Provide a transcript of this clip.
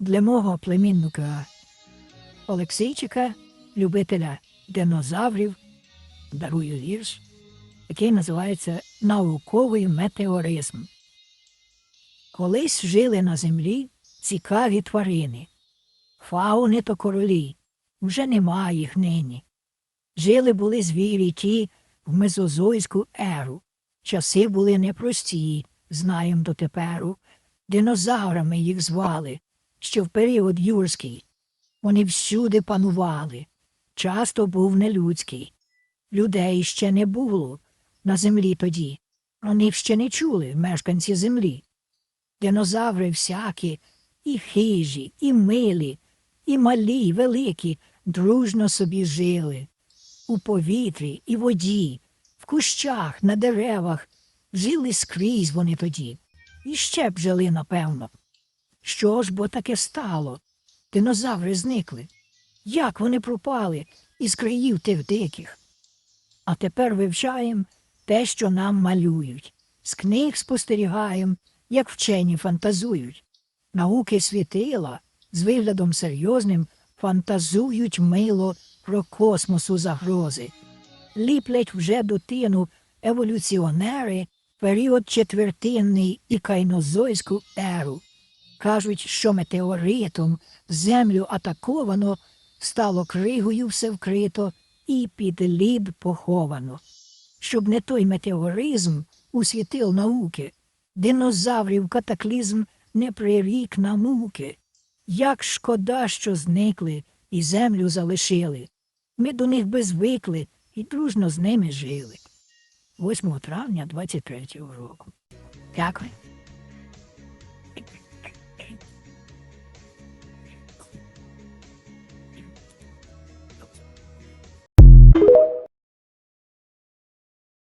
для мого племінника Олексійчика, любителя динозаврів, дарую вірш, який називається Науковий метеоризм. Колись жили на землі цікаві тварини. Фауни то королі, вже нема їх нині. Жили були звірі ті в мезозойську еру. Часи були непрості, знаєм дотеперу. Динозаврами їх звали, що в період юрський. Вони всюди панували. Часто був нелюдський. Людей ще не було на землі тоді. Про них ще не чули мешканці землі. Динозаври всякі, і хижі, і милі, і малі, і великі, дружно собі жили. У повітрі і воді, в кущах, на деревах, жили скрізь вони тоді. І ще б жили, напевно. Що ж бо таке стало? Динозаври зникли. Як вони пропали із країв тих диких? А тепер вивчаємо те, що нам малюють. З книг спостерігаємо, як вчені фантазують. Науки світила з виглядом серйозним фантазують мило про космосу загрози. Ліплять вже дитину еволюціонери період четвертинний і кайнозойську еру. Кажуть, що метеоритом землю атаковано, стало кригою все вкрито і під лід поховано. Щоб не той метеоризм усвітив науки, динозаврів катаклізм не прирік на муки. Як шкода, що зникли і землю залишили. Ми до них би звикли і дружно з ними жили. 8 травня 23 року. Дякую.